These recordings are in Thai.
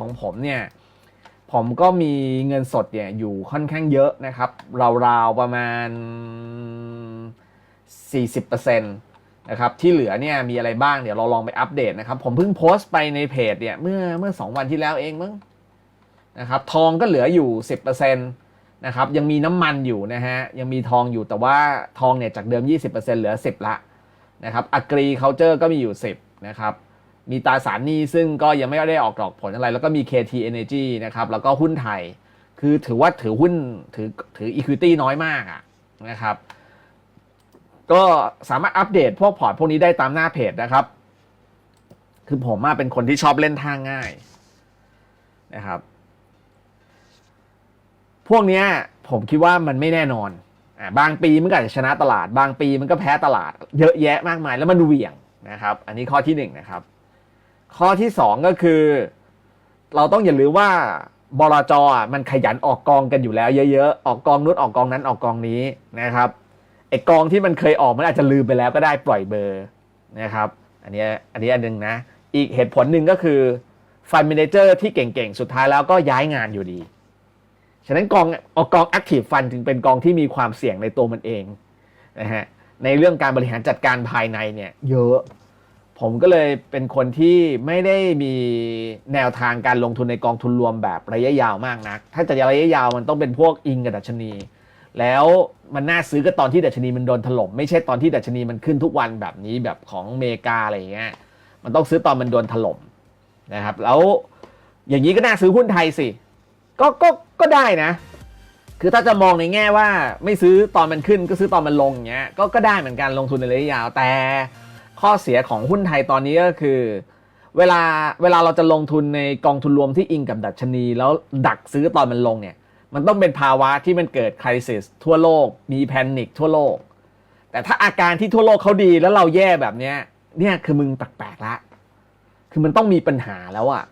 ของผมเนี่ยผมก็มีเงินสดเนี่ยอยู่ค่อนข้างเยอะนะครับราวๆประมาณ 40%นะครับที่เหลือเนี่ยมีอะไรบ้างเดี๋ยวเราลองไปอัปเดตนะครับ ผมเพิ่งโพสต์ไปในเพจเนี่ยเมื่อเมื่อ 2 วันที่แล้วเองมั้งนะครับทองก็เหลืออยู่ 10%นะครับยังมีน้ำมันอยู่นะฮะยังมีทองอยู่แต่ว่าทองเนี่ยจากเดิม 20%เหลือ 10 ละนะครับอักรีเคาเจอร์ก็มีอยู่ 10 นะครับ มีตราสารหนี้ซึ่งก็ยังไม่ได้ออกดอกผลอะไร แล้วก็มี KT Energy นะครับ แล้วก็หุ้นไทย คือถือว่าถือหุ้นถือถือ Equity น้อยมากอะนะครับ ก็สามารถอัปเดตพวกพอร์ตพวกนี้ได้ตามหน้าเพจนะครับ คือผมมาเป็นคนที่ชอบเล่นท่างง่ายนะครับ พวกนี้ผมคิดว่ามันไม่แน่นอนอ่าบางปีมันก็อาจจะชนะตลาด บางปีมันก็แพ้ตลาด เยอะแยะมากมายแล้วมันเหวี่ยงนะครับ อันนี้ข้อที่หนึ่งนะครับ ข้อที่สองก็คือ เราต้องอย่าลืมว่าบลจอะมันขยันออกกองกันอยู่แล้วเยอะๆ ออกกองนู้นออกกองนั้นออกกองนี้นะครับไอกองที่มันเคยออกมันอาจจะลืมไปแล้วก็ได้ปล่อยเบอร์นะครับ อันนี้อันนี้อันหนึ่งนะ อีกเหตุผลหนึ่งก็คือฟัน d ม a เจอร์ที่เก่งๆ สุดท้ายแล้วก็ย้ายงานอยู่ดี ฉะนั้นกองออกกอง Active Fund ถึงเป็นกองที่มีความเสี่ยงในตัวมันเองนะฮะในเรื่องการบริหารจัดการภายในเนี่ยเยอะ ผมก็เลยเป็นคนที่ไม่ได้มีแนวทางการลงทุนในกองทุนรวมแบบระยะยาวมากนัก ถ้าจะระยะยาวมันต้องเป็นพวกอิงกับดัชนี แล้วมันน่าซื้อก็ตอนที่ดัชนีมันโดนถล่มไม่ใช่ตอนที่ดัชนีมันขึ้นทุกวันแบบนี้แบบของอเมริกาอะไรอย่างเงี้ย มันต้องซื้อตอนมันโดนถล่มนะครับ แล้วอย่างนี้ก็น่าซื้อหุ้นไทยสิ ก็ก็ก็ได้นะ คือถ้าจะมองในแง่ว่าไม่ซื้อตอนมันขึ้นก็ซื้อตอนมันลงอย่างเงี้ย ก็ก็ได้เหมือนกันลงทุนในระยะยาวแต่ ข้อเสียของหุ้นไทยตอนนี้ก็คือ เวลาเวลาเราจะลงทุนในกองทุนรวมที่อิงกับดัชนี แล้วดักซื้อตอนมันลงเนี่ย มันต้องเป็นภาวะที่มันเกิดคริสิสทั่วโลก มีแพนิคทั่วโลก แต่ถ้าอาการที่ทั่วโลกเขาดีแล้วเราแย่แบบเนี้ยเนี่ยคือมึงแปลกๆละ คือมันต้องมีปัญหาแล้วอะ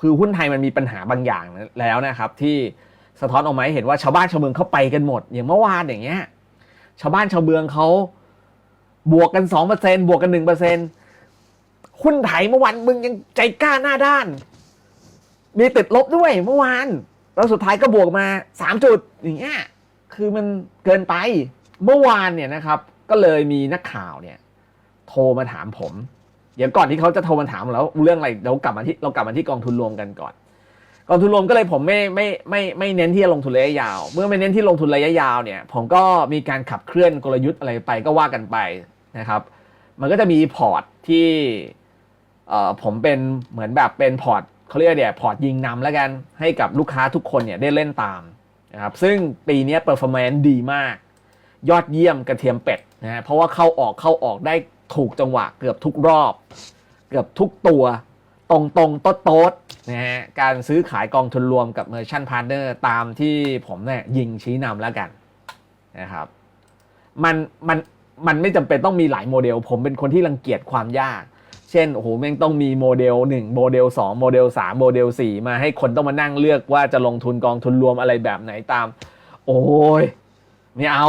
คือหุ้นไทยมันมีปัญหาบางอย่างแล้วนะครับ ที่สะท้อนออกมาให้เห็นว่าชาวบ้านชาวเมืองเขาไปกันหมด อย่างเมื่อวานอย่างเงี้ย ชาวบ้านชาวเมืองเขา บวกกันสองเปอร์เซ็นบวกกันหนึ่งเปอร์เซ็นหุ้นไทยเมื่อวานมึงยังใจกล้าหน้าด้าน มีติดลบด้วยเมื่อวาน แล้วสุดท้ายก็บวกมาสามจุดอย่างเงี้ยคือมันเกินไปเมื่อวานเนี่ยนะครับ ก็เลยมีนักข่าวเนี่ย โทรมาถามผม เดี๋ยวก่อนที่เขาจะโทรมาถามแล้ว เรื่องอะไรเรากลับมาที่เรากลับมาที่กองทุนรวมกันก่อน กองทุนรวมก็เลยผมไม่ไม่ไม่ไม่เน้นที่จะลงทุนระยะยาว เมื่อไม่เน้นที่ลงทุนระยะยาวเนี่ย ผมก็มีการขับเคลื่อนกลยุทธ์อะไรไปก็ว่ากันไปนะครับ มันก็จะมีพอร์ตที่เอ่อผมเป็นเหมือนแบบเป็นพอร์ตเขาเรียกเนี่ยพอร์ตยิงนำแล้วกันให้กับลูกค้าทุกคนเนี่ยได้เล่นตามนะครับซึ่งปีนี้เปอร์ฟอร์แมนซ์ดีมาก ยอดเยี่ยมกระเทียมเป็ดนะเพราะว่าเข้าออกเข้าออกได้ถูกจังหวะเกือบทุกรอบ เกือบทุกตัว ตรงตรงโต๊ดโต๊ดนะฮะการซื้อขายกองทุนรวมกับ Merchant Partner ตามที่ผมเนี่ยยิงชี้นำแล้วกันนะครับมันมันมันไม่จำเป็นต้องมีหลายโมเดล ผมเป็นคนที่รังเกียจความยาก เช่นโอ้โหแม่งต้องมีโมเดล 1 โมเดล 2 โมเดล 3 โมเดล 4 มาให้คนต้องมานั่งเลือกว่าจะลงทุนกองทุนรวมอะไรแบบไหนตาม โอ้ยไม่เอา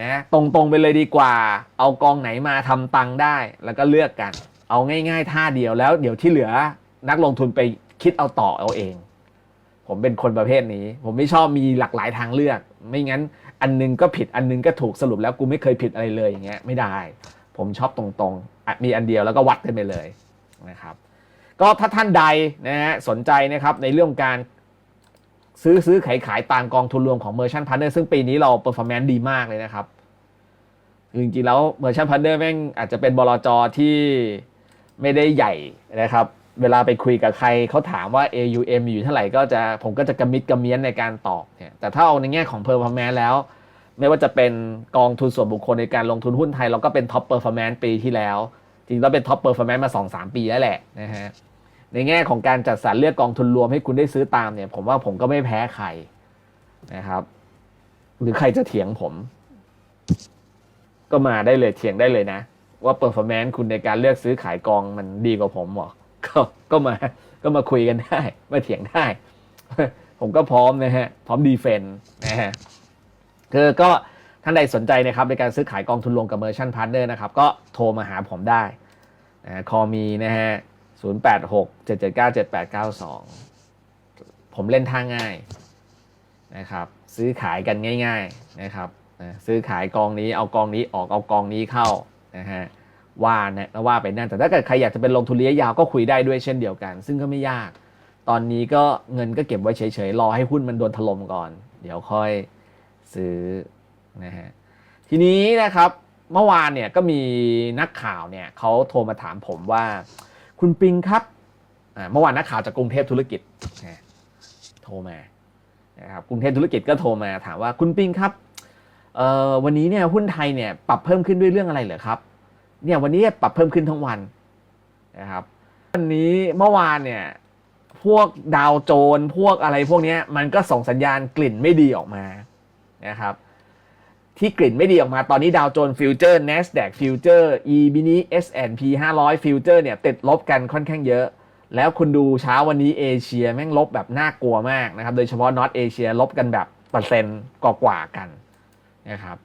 นะตรงๆไปเลยดีกว่า เอากองไหนมาทำตังได้แล้วก็เลือกกัน เอาง่ายๆท่าเดียวแล้ว เดี๋ยวที่เหลือนักลงทุนไปคิดเอาต่อเอาเอง ผมเป็นคนประเภทนี้ ผมไม่ชอบมีหลากหลายทางเลือก ไม่งั้นอันนึงก็ผิดอันนึงก็ถูกสรุปแล้วกูไม่เคยผิดอะไรเลยอย่างเงี้ยไม่ได้ ผมชอบตรงๆ มีอันเดียวแล้วก็วัดกันไปเลยนะครับ ก็ถ้าท่านใดนะฮะสนใจนะครับในเรื่องการซื้อซื้อขายขายตามกองทุนรวมของ Merchant Partner ซึ่งปีนี้เรา performance ดีมากเลยนะครับจริงๆแล้ว Merchant Partner แม่งอาจจะเป็นบลจที่ ไม่ได้ใหญ่นะครับ เวลาไปคุยกับใครเขาถามว่า AUM อยู่เท่าไหร่ก็จะผมก็จะกระมิดกระเมี้ยนในการตอบเนี่ยแต่ถ้าเอาในแง่ของ performance แล้ว ไม่ว่าจะเป็นกองทุนส่วนบุคคลในการลงทุนหุ้นไทย เราก็เป็น top performance ปีที่แล้ว จริงๆเราเป็น top performance มา 2-3 ปีแล้วแหละนะฮะในแง่ของการจัดสรรเลือกกองทุนรวมให้คุณได้ซื้อตามเนี่ย ผมว่าผมก็ไม่แพ้ใครนะครับ หรือใครจะเถียงผม ก็มาได้เลยเถียงได้เลยนะ ว่าเปอร์ฟอร์แมนซ์คุณในการเลือกซื้อขายกองมันดีกว่าผมหรอก็ก็มาก็มาคุยกันได้ มาเถียงได้ ผมก็พร้อมนะฮะ พร้อมดีเฟนต์นะฮะคือก็ท่านใดสนใจนะครับในการซื้อขายกองทุนรวมกับ Merchant Partner นะครับ ก็โทรมาหาผมได้นะคอมีนะฮะ086 779 7892ผมเล่นท่าง่ายนะครับ ซื้อขายกันง่าย ๆนะครับ ซื้อขายกองนี้เอากองนี้ออกเอากองนี้เข้า นะฮะว่านะว่าไปนั่นแต่ถ้าเกิดใครอยากจะเป็นลงทุนระยะยาวก็คุยได้ด้วยเช่นเดียวกัน ซึ่งก็ไม่ยาก ตอนนี้ก็เงินก็เก็บไว้เฉยๆรอให้หุ้นมันโดนถล่มก่อน เดี๋ยวค่อยซื้อนะฮะทีนี้นะครับเมื่อวานเนี่ยก็มีนักข่าวเนี่ยเขาโทรมาถามผมว่า คุณปิงครับเมื่อวานนักข่าวจากกรุงเทพธุรกิจโทรมานะครับกรุงเทพธุรกิจก็โทรมาถามว่าคุณปิงครับ วันนี้เนี่ยหุ้นไทยเนี่ยปรับเพิ่มขึ้นด้วยเรื่องอะไรเหรอครับ เนี่ยวันนี้ปรับเพิ่มขึ้นทั้งวันนะครับ วันนี้เมื่อวานเนี่ยพวกดาวโจนพวกอะไรพวกนี้มันก็ส่งสัญญาณกลิ่นไม่ดีออกมานะครับ ที่กลิ่นไม่ดีออกมาตอนนี้ดาวโจนส์ฟิวเจอร์ NASDAQ ฟิวเจอร์ e บินี้ S&P 500 ฟิวเจอร์เนี่ยติดลบกันค่อนข้างเยอะ แล้วคุณดูเช้าวันนี้เอเชียแม่งลบแบบน่ากลัวมากนะครับ โดยเฉพาะนอตเอเชียลบกันแบบเปอร์เซ็นต์กว่าๆกัน นะครับ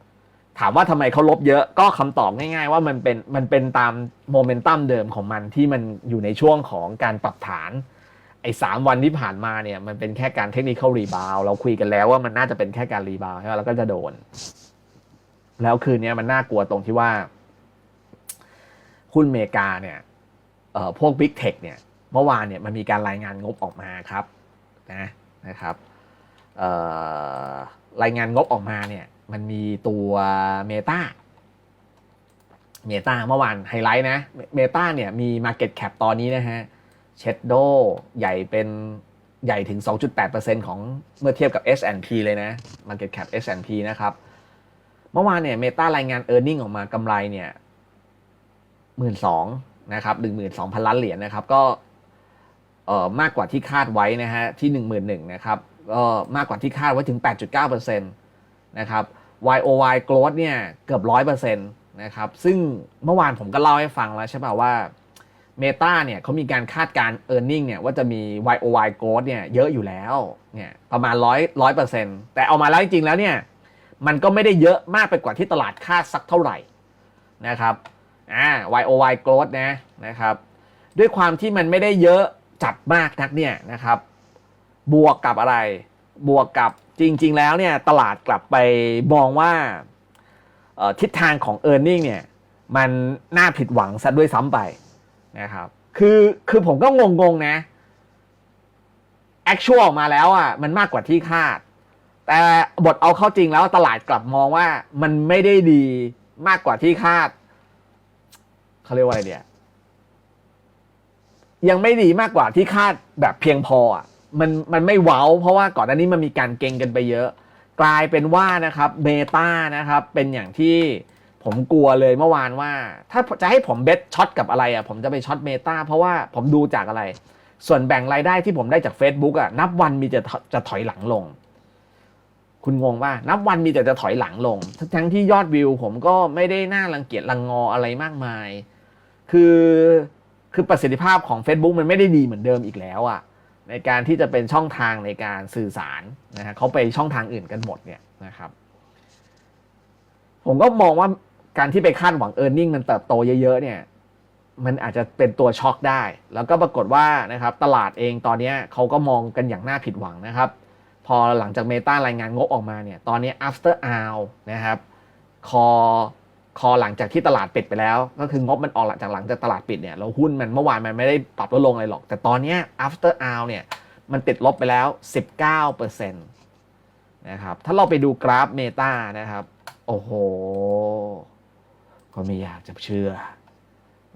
ถามว่าทำไมเขาลบเยอะก็คำตอบง่ายๆ ว่ามันเป็นมันเป็นตามโมเมนตัมเดิมของมันที่มันอยู่ในช่วงของการปรับฐานไอ้สามวันที่ผ่านมาเนี่ยมันเป็นแค่การเทคนิคอลรีบาวเราคุยกันแล้วว่ามันน่าจะเป็นแค่การรีบาวใช่ไหมแล้วก็จะโดน แล้วคืนนี้มันน่ากลัวตรงที่ว่าหุ้นอเมริกาเนี่ยเอ่อพวก Big Tech เนี่ยเมื่อวานเนี่ยมันมีการรายงานงบออกมาครับนะนะครับเอ่อรายงานงบออกมาเนี่ย มันมีตัว Meta Meta เมื่อวานไฮไลท์นะ Meta เนี่ยมี Market Cap ตอนนี้นะฮะเชดโดใหญ่เป็นใหญ่ถึง 2.8%ของเมื่อเทียบกับ S&P เลยนะ Market Cap S&P นะครับ เมื่อวานเนี่ยเมตารายงาน e a r n i n g ออกมากำไรเนี่ยหมื่นสองนะครับหนึ่งหมื่นสองพันล้านเหรียญนะครับ ก็เอ่อมากกว่าที่คาดไว้นะฮะที่หนึ่งหมื่นหนึ่งนะครับก็มากกว่าที่คาดไว้ถึง 8.9%นต์ นะครับ YOY growth เนี่ยเกือบร้อยเปอร์เซ็นต์นะครับ ซึ่งเมื่อวานผมก็เล่าให้ฟังแล้วใช่ป่าว่า Meta เนี่ยเขามีการคาดการ e a r n i n g เนี่ยว่าจะมี YOY growth เนี่ยเยอะอยู่แล้วเนี่ยประมาณร้อยร้อยเปอร์เซ็นต์แต่เอามาแล้วจริงๆแล้วเนี่ยมันก็ไม่ได้เยอะมากไปกว่าที่ตลาดคาดสักเท่าไหร่นะครับอ่า YOY growth นะนะครับด้วยความที่มันไม่ได้เยอะจัดมากนักเนี่ยนะครับ บวกกับอะไร บวกกับจริง ๆ แล้วเนี่ยตลาดกลับไปมองว่าทิศทางของ e a r n i n g เนี่ยมันน่าผิดหวังซะด้วยซ้ำไปนะครับคือคือผมก็งงๆนะ actual ออกมาแล้วอะมันมากกว่าที่คาด แต่บทเอาเข้าจริงแล้วตลาดกลับมองว่ามันไม่ได้ดีมากกว่าที่คาดเขาเรียกว่าอะไรเดียยังไม่ดีมากกว่าที่คาดแบบเพียงพออะ มันมันไม่เว้า เพราะว่าก่อนหน้านี้มันมีการเก่งกันไปเยอะ กลายเป็นว่านะครับเบต้านะครับเป็นอย่างที่ผมกลัวเลยเมื่อวานว่า ถ้าจะให้ผมเบสช็อตกับอะไรอะผมจะไปช็อตเมตาเพราะว่าผมดูจากอะไร ส่วนแบ่งรายได้ที่ผมได้จาก Facebook อะนับวันมีจะจะถอยหลังลง คุณงงว่านับวันมีแต่จะถอยหลังลง ทั้งที่ยอดวิว ผมก็ไม่ได้น่ารังเกียจรังงออะไรมากมาย คือคือประสิทธิภาพของ Facebook มันไม่ได้ดีเหมือนเดิมอีกแล้วอะ ในการที่จะเป็นช่องทางในการสื่อสารนะฮะเขาไปช่องทางอื่นกันหมดเนี่ยนะครับ ผมก็มองว่าการที่ไปคาดหวัง e a r n i n g มันเติบโตเยอะๆเนี่ยมันอาจจะเป็นตัวช็อกได้ แล้วก็ปรากฏว่านะครับตลาดเองตอนนี้เขาก็มองกันอย่างน่าผิดหวังนะครับ พอหลังจากเมตารายงานงบออกมาเนี่ยตอนนี้ after hour นะครับ คอ คอหลังจากที่ตลาดปิดไปแล้ว ก็คืองบมันออกหลังจากหลังจากตลาดปิดเนี่ยแล้วหุ้นมันเมื่อวานมันไม่ได้ปรับลดลงอะไรหรอก แต่ตอนนี้ after hour เนี่ยมันติดลบไปแล้ว 19%นะครับถ้าเราไปดูกราฟเมตานะครับ โอ้โห ก็ไม่อยากจะเชื่อ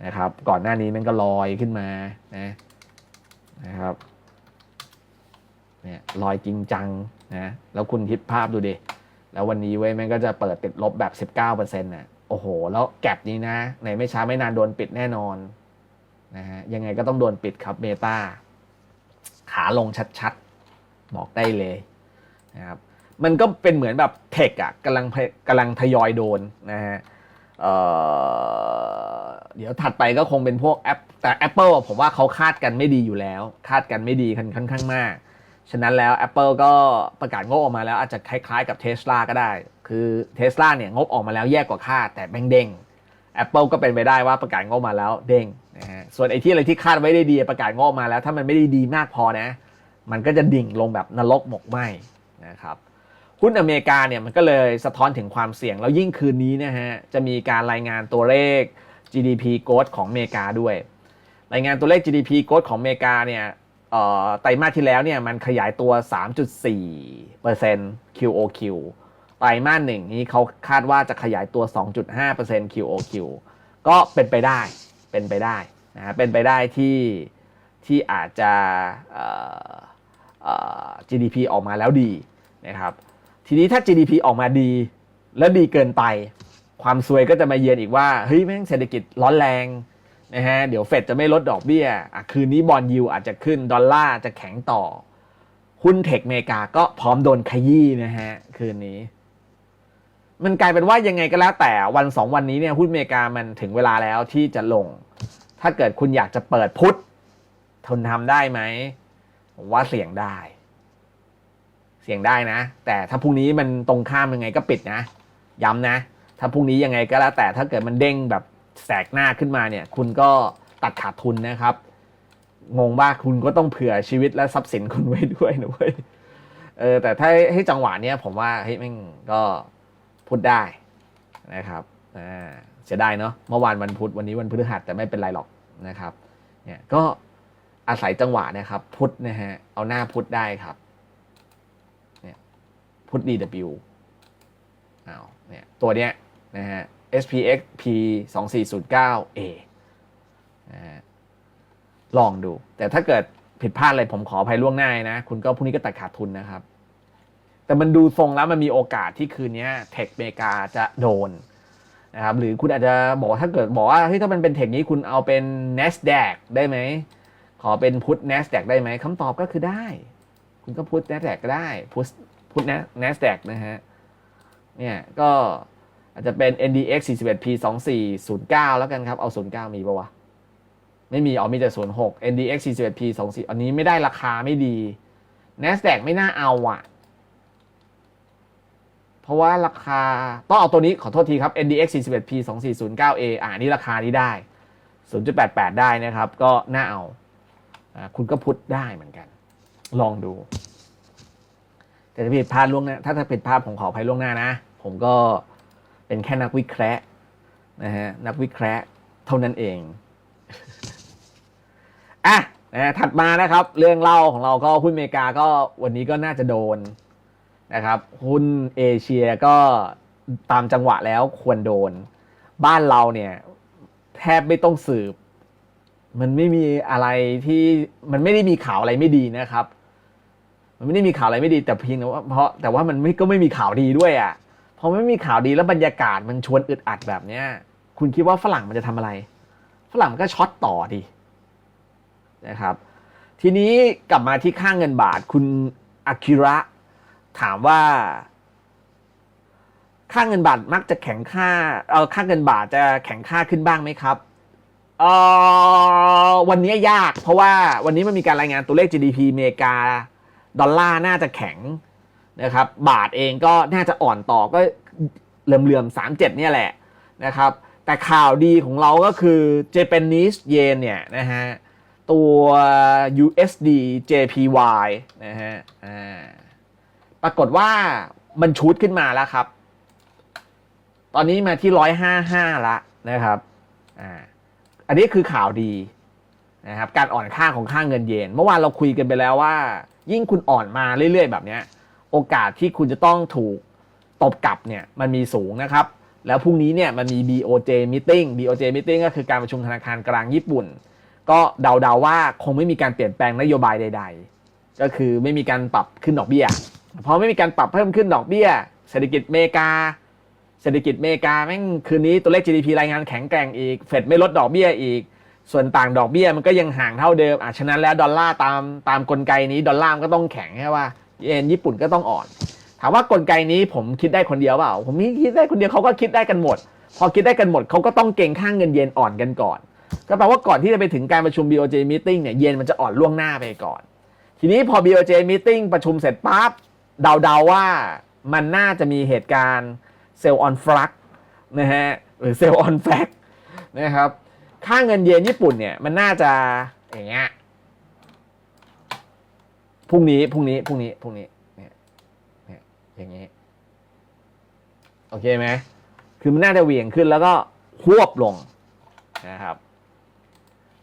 นะครับ ก่อนหน้านี้มันก็ลอยขึ้นมานะนะครับเนี่ยลอยจริงจังนะแล้วคุณคิดภาพดูดิแล้ววันนี้เว้ยมันก็จะเปิดติดลบแบบ 19%นะ โอ้โห แล้วแก็บนี้นะ ในไม่ช้าไม่นานโดนปิดแน่นอนนะฮะยังไงก็ต้องโดนปิดครับเมตาขาลงชัดๆ บอกได้เลยนะครับมันก็เป็นเหมือนแบบเทคอะกำลังกำลังทยอยโดนนะฮะเเดี๋ยวถัดไปก็คงเป็นพวกแอปแต่ Apple อะผมว่าเขาคาดกันไม่ดีอยู่แล้ว คาดกันไม่ดีค่อนค่อนข้างมาก ฉะนั้นแล้ว Apple ก็ประกาศงบออกมาแล้วอาจจะคล้ายๆกับ Tesla ก็ได้ คือ Tesla เนี่ยงบออกมาแล้วแย่กว่าคาดแต่แบงเด้ง Apple ก็เป็นไปได้ว่าประกาศงบมาแล้วเด้งนะฮะส่วนไอ้ที่อะไรที่คาดไว้ได้ดีประกาศงบมาแล้ว ถ้ามันไม่ได้ดีมากพอนะ มันก็จะดิ่งลงแบบนรกหมกไหมนะครับหุ้นอเมริกาเนี่ยมันก็เลยสะท้อนถึงความเสี่ยงแล้วยิ่งคืนนี้นะฮะจะมีการรายงานตัวเลข GDP growth ของอเมริกาด้วย รายงานตัวเลข GDP growth ของอเมริกาเนี่ยไตรมาสที่แล้วเนี่ยมันขยายตัว 3.4% QOQ ไตรมาสหนึ่งนี้เขาคาดว่าจะขยายตัว 2.5% QOQ ก็เป็นไปได้เป็นไปได้นะฮะเป็นไปได้ที่ที่อาจจะเอ่อเอ่อ GDP ออกมาแล้วดีนะครับทีนี้ถ้า GDP ออกมาดี แล้วดีเกินไป ความซวยก็จะมาเยือนอีกว่าเฮ้ยแม่งเศรษฐกิจร้อนแรงนะฮะเดี๋ยวเฟดจะไม่ลดดอกเบี้ยคืนนี้บอลยูอาจจะขึ้น ดอลลาร์จะแข็งต่อ หุ้นเทคเมกาก็พร้อมโดนขยี้นะฮะ คืนนี้ มันกลายเป็นว่ายังไงก็แล้วแต่วันสองวันนี้เนี่ยหุ้นอเมริกามันถึงเวลาแล้วที่จะลง ถ้าเกิดคุณอยากจะเปิดพุทธทนทำได้ไหมว่าเสี่ยงได้ เสี่ยงได้นะ แต่ถ้าพรุ่งนี้มันตรงข้ามยังไงก็ปิดนะ ย้ำนะ ถ้าพรุ่งนี้ยังไงก็แล้วแต่ถ้าเกิดมันเด้งแบบแสกหน้าขึ้นมาเนี่ย คุณก็ตัดขาดทุนนะครับ งงว่าคุณก็ต้องเผื่อชีวิตและทรัพย์สินคุณไว้ด้วยนะเว้ยเออแต่ถ้าให้จังหวะเนี้ยผมว่าเฮ้ยแม่งก็ พูดได้นะครับเสียดายเนาะเมื่อวานวันพุธวันนี้วันพฤหัสแต่ไม่เป็นไรหรอกนะครับเนี่ยก็อาศัยจังหวะนะครับ พุธนะฮะเอาหน้าพุธได้ครับเนี่ยพุธ DW อ้าวเนี่ยตัวเนี้ยนะฮะ SPX P 2 4 0 9 A นะฮะลองดู แต่ถ้าเกิดผิดพลาดอะไรผมขออภัยล่วงหน้านะ คุณก็พรุ่งนี้ก็ตัดขาดทุนนะครับ แต่มันดูทรงแล้วมันมีโอกาสที่คืนนี้เทคเมกาจะโดนนะครับหรือคุณอาจจะบอกถ้าเกิดบอกว่าเฮ้ยถ้ามันเป็นเทคนี้คุณเอาเป็น NASDAQ ได้ไหม ขอเป็นพุท NASDAQ ได้ไหมคำตอบก็คือได้ คุณก็พุท NASDAQ ก็ได้พุทพุท NASDAQ นะฮะเนี่ยก็อาจจะเป็น NDX 41P 2409 แล้วกันครับ เอา 09 มีปะวะ ไม่มีอ๋อมีแต่ 06 NDX 41P 24อันนี้ไม่ได้ราคาไม่ดี NASDAQ ไม่น่าเอาอะ ราะว่าราคาต้องเอาตัวนี้ขอโทษทีครับ NDX 41P 2409A อ่านี่ราคานี้ได้ 0.88 ได้นะครับ ก็น่าเอาอคุณก็พุทธได้เหมือนกัน ลองดู แต่ถ้าผิดพลาดล่วงหน้าถ้าถ้าผิดพลาดผมขออภัยล่วงหน้านะ ผมก็เป็นแค่นักวิเคราะห์นะฮะนักวิเคราะห์เท่านั้นเองอะนะถัดมานะครับ เรื่องเล่าของเราก็หุ้นอเมริกาก็วันนี้ก็น่าจะโดน นะครับหุ้นเอเชียก็ตามจังหวะแล้วควรโดน บ้านเราเนี่ยแทบไม่ต้องสืบ มันไม่มีอะไรที่มันไม่ได้มีข่าวอะไรไม่ดีนะครับ มันไม่ได้มีข่าวอะไรไม่ดีแต่เพียงแต่ว่าเพราะแต่ว่ามันไม่ก็ไม่มีข่าวดีด้วยอะ่ะพอไม่มีข่าวดีแล้วบรรยากาศมันชวนอึดอัดแบบเนี้ยคุณคิดว่าฝรั่งมันจะทำอะไร ฝรั่งมันก็ช็อตต่อดีนะครับ ทีนี้กลับมาที่ค่างเงินบาทคุณอากิระ ถามว่า ค่าเงินบาทมักจะแข็งค่าเออค่าเงินบาทจะแข็งค่าขึ้นบ้างไหมครับเออวันนี้ยาก เพราะว่าวันนี้มันมีการรายงานตัวเลข GDP อเมริกา ดอลลาร์น่าจะแข็งนะครับ บาทเองก็น่าจะอ่อนต่อก็เหลื่อมๆสามเจ็ดเนี่ยแหละนะครับ แต่ข่าวดีของเราก็คือ Japanese yen เนี่ยนะฮะตัว USD JPY นะฮะอ่า ปรากฏว่ามันชูดขึ้นมาแล้วครับ ตอนนี้มาที่ร้อยห้าห้าละนะครับอ่าอันนี้คือข่าวดีนะครับการอ่อนค่าของค่าเงินเยน เมื่อวานเราคุยกันไปแล้วว่า ยิ่งคุณอ่อนมาเรื่อยๆ แบบเนี้ยโอกาสที่คุณจะต้องถูกตบกลับเนี่ยมันมีสูงนะครับ แล้วพรุ่งนี้เนี่ยมันมี BOJ meeting BOJ meeting ก็คือการประชุมธนาคารกลางญี่ปุ่น ก็เดาๆว่าคงไม่มีการเปลี่ยนแปลงนโยบายใด ๆ ก็คือไม่มีการปรับขึ้นดอกเบี้ย พอไม่มีการปรับเพิ่มขึ้นดอกเบี้ย เศรษฐกิจเมกา เศรษฐกิจเมกาแม่งคืนนี้ตัวเลข GDP รายงานแข็งแกร่งอีก เฟดไม่ลดดอกเบี้ยอีก ส่วนต่างดอกเบี้ยมันก็ยังห่างเท่าเดิมอะฉะนั้นแล้วดอลลาร์ตามตามกลไกนี้ดอลลาร์มันก็ต้องแข็งใช่ว่าเยนญี่ปุ่นก็ต้องอ่อน ถามว่ากลไกนี้ผมคิดได้คนเดียวเปล่า ผมไม่คิดได้คนเดียวเขาก็คิดได้กันหมด พอคิดได้กันหมดเขาก็ต้องเก่งข้างเงินเยนอ่อนกันก่อน ก็แปลว่าก่อนที่จะไปถึงการประชุม BOJ meeting เนี่ยเยนมันจะอ่อนล่วงหน้าไปก่อน ทีนี้พอ BOJ meeting ประชุมเสร็จปั๊บ เดาๆว่ามันน่าจะมีเหตุการณ์เซลล์ออนฟลักนะฮะหรือเซลล์ออนแฟกนะครับค่าเงินเยนญี่ปุ่นเนี่ยมันน่าจะอย่างเงี้ยพรุ่งนี้พรุ่งนี้พรุ่งนี้พรุ่งนี้เนี่ยเนี่ยอย่างนี้โอเคไหมคือมันน่าจะเหวี่ยงขึ้นแล้วก็ควบลงนะครับ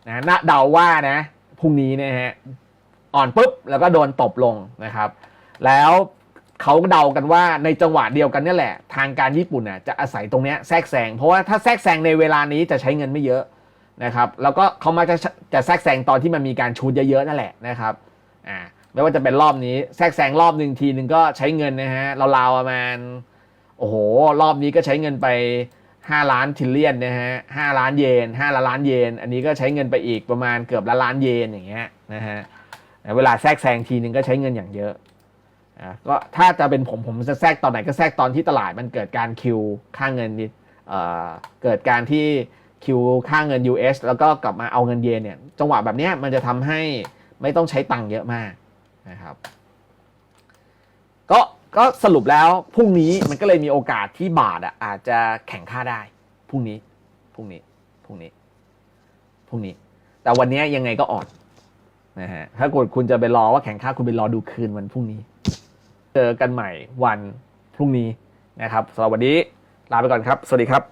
นะน่าเดาว่านะพรุ่งนี้นะฮะอ่อนปุ๊บแล้วก็โดนตบลงนะครับ แล้วเขาเดากันว่าในจังหวะเดียวกันนี่แหละ ทางการญี่ปุ่นน่ะจะอาศัยตรงนี้แทรกแซงเพราะว่าถ้าแทรกแซงในเวลานี้จะใช้เงินไม่เยอะนะครับแล้วก็เขามาจะจะแทรกแซงตอนที่มันมีการชูดเยอะๆนั่นแหละนะครับอ่าไม่ว่าจะเป็นรอบนี้แทรกแซงรอบหนึ่งทีหนึ่งก็ใช้เงินนะฮะราวๆประมาณโอ้โหรอบนี้ก็ใช้เงินไป5 ล้านทิลเลียนนะฮะห้าล้านเยน5ล้าล้านเยน อันนี้ก็ใช้เงินไปอีกประมาณเกือบละล้านเยนอย่างเงี้ยนะฮะเวลาแทรกแซงทีนึงก็ใช้เงินอย่างเยอะ อะก็ถ้าจะเป็นผมผมจะแทรกตอนไหนก็แทรกตอนที่ตลาดมันเกิดการคิวค่าเงินเอ่อเกิดการที่คิวค่าเงิน US แล้วก็กลับมาเอาเงินเยนเนี่ยจังหวะแบบนี้มันจะทำให้ไม่ต้องใช้ตังค์เยอะมากนะครับก็ก็สรุปแล้วพรุ่งนี้มันก็เลยมีโอกาสที่บาทอะอาจจะแข่งค่าได้พรุ่งนี้พรุ่งนี้พรุ่งนี้พรุ่งนี้ แต่วันนี้ยังไงก็อ่อนนะฮะถ้าคุณคุณจะไปรอว่าแข่งค่าคุณไปรอดูคืนวันพรุ่งนี้ เจอกันใหม่วันพรุ่งนี้นะครับสำหรับวันนี้ลาไปก่อนครับ สวัสดีครับ